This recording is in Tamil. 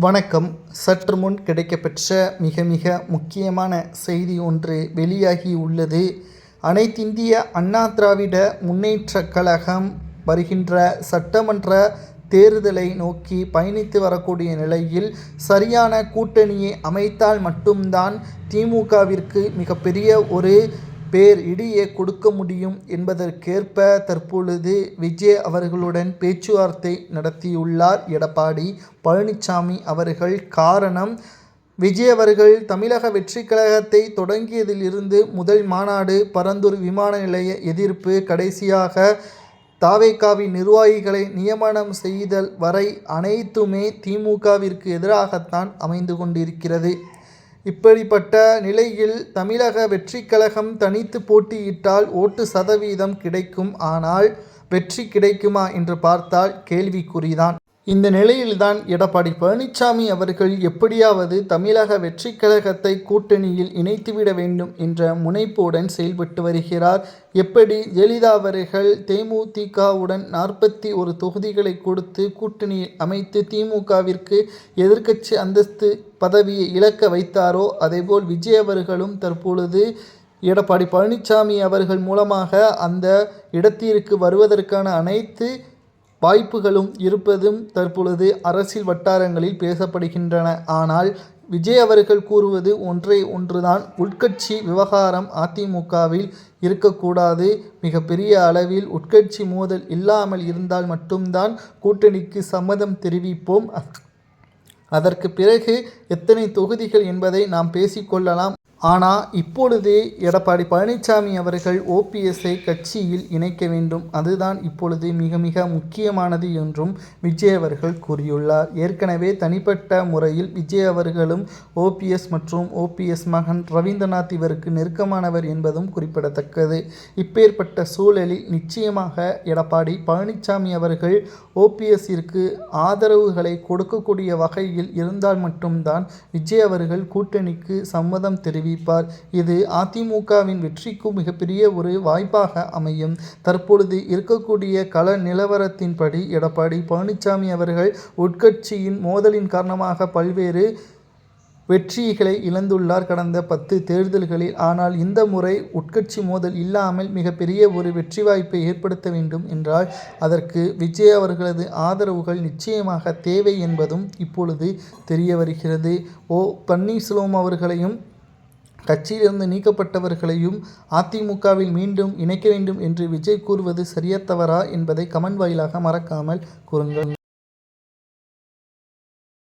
வணக்கம். சற்று முன் கிடைக்கப்பெற்ற மிக மிக முக்கியமான செய்தி ஒன்று வெளியாகி உள்ளது. அனைத்திந்திய அண்ணா திராவிட முன்னேற்றக் கழகம் வருகின்ற சட்டமன்ற தேர்தலை நோக்கி பயணித்து வரக்கூடிய நிலையில் சரியான கூட்டணியை அமைத்தால் மட்டும்தான் திமுகவிற்கு மிகப்பெரிய ஒரு பேர் இடியே கொடுக்க முடியும் என்பதற்கேற்ப தற்பொழுது விஜய் அவர்களுடன் பேச்சுவார்த்தை நடத்தியுள்ளார். எடப்பாடி பழனிசாமி அவர்கள் காரணம் விஜய் அவர்கள் தமிழக வெற்றி கழகத்தை தொடங்கியதிலிருந்து முதல் மாநாடு பரந்தூர் விமான நிலைய எதிர்ப்பு கடைசியாக தாவேகாவின் நிர்வாகிகளை நியமனம் செய்தல் வரை அனைத்துமே திமுகவிற்கு எதிராகத்தான் அமைந்து கொண்டிருக்கிறது. இப்படிப்பட்ட நிலையில் தமிழக வெற்றி கழகம் தனித்து போட்டியிட்டால் ஓட்டு சதவீதம் கிடைக்கும். ஆனால் வெற்றி கிடைக்குமா என்று பார்த்தால் கேள்விக்குறிதான். இந்த நிலையில்தான் எடப்பாடி பழனிசாமி அவர்கள் எப்படியாவது தமிழக வெற்றி கழகத்தை கூட்டணியில் இணைத்துவிட வேண்டும் என்ற முனைப்புடன் செயல்பட்டு வருகிறார். எப்படி? ஜெயலலிதா அவர்கள் தேமுதிகவுடன் நாற்பத்தி ஒரு தொகுதிகளை கொடுத்து கூட்டணியில் அமைத்து திமுகவிற்கு எதிர்க்கட்சி அந்தஸ்து பதவியை இழக்க வைத்தாரோ? அதேபோல் விஜய் அவர்களும் தற்பொழுது எடப்பாடி பழனிசாமி அவர்கள் மூலமாக அந்த இடத்திற்கு வருவதற்கான அனைத்து வாய்ப்புகளும் இருப்பதும் தற்பொழுது அரசியல் வட்டாரங்களில் பேசப்படுகின்றன. ஆனால் விஜய் அவர்கள் கூறுவது ஒன்றே ஒன்றுதான். உட்கட்சி விவகாரம் அதிமுகவில் இருக்கக்கூடாது. மிகப்பெரிய அளவில் உட்கட்சி மோதல் இல்லாமல் இருந்தால் மட்டும்தான் கூட்டணிக்கு சம்மதம் தெரிவிப்போம். அதற்கு பிறகு எத்தனை தொகுதிகள் என்பதை நாம் பேசிக்கொள்ளலாம் ஆனால் இப்பொழுதே எடப்பாடி பழனிசாமி அவர்கள் ஓபிஎஸ்ஐ கட்சியில் இணைக்க வேண்டும். அதுதான் இப்பொழுது மிக மிக முக்கியமானது என்றும் விஜய் அவர்கள் கூறியுள்ளார். ஏற்கனவே தனிப்பட்ட முறையில் விஜய் அவர்களும் ஓபிஎஸ் மற்றும் ஓபிஎஸ் மகன் ரவீந்திரநாத் இவருக்கு நெருக்கமானவர் என்பதும் குறிப்பிடத்தக்கது. இப்பேற்பட்ட சூழலில் நிச்சயமாக எடப்பாடி பழனிசாமி அவர்கள் ஓபிஎஸ்ஸிற்கு ஆதரவுகளை கொடுக்கக்கூடிய வகையில் இருந்தால் மட்டும்தான் விஜய் அவர்கள் கூட்டணிக்கு சம்மதம் தெரிவி அறிவிப்பார். இது அதிமுகவின் வெற்றிக்கும் மிகப்பெரிய ஒரு வாய்ப்பாக அமையும். தற்பொழுது இருக்கக்கூடிய கள நிலவரத்தின்படி எடப்பாடி பழனிசாமி அவர்கள் உட்கட்சியின் மோதலின் காரணமாக பல்வேறு வெற்றிகளை இழந்துள்ளார். கடந்த பத்து தேர்தல்களில் ஆனால் இந்த முறை உட்கட்சி மோதல் இல்லாமல் மிகப்பெரிய ஒரு வெற்றி வாய்ப்பை ஏற்படுத்த வேண்டும் என்றால் அதற்கு விஜய் அவர்களது ஆதரவுகள் நிச்சயமாக தேவை என்பதும் இப்பொழுது தெரிய வருகிறது. ஓ பன்னீர்செல்வம் அவர்களையும் கட்சியிலிருந்து நீக்கப்பட்டவர்களையும் அதிமுகவில் மீண்டும் இணைக்க வேண்டும் என்று விஜய் கூறுவது சரியா என்பதை கமெண்ட் வாயிலாக மறக்காமல் கூறுங்கள்.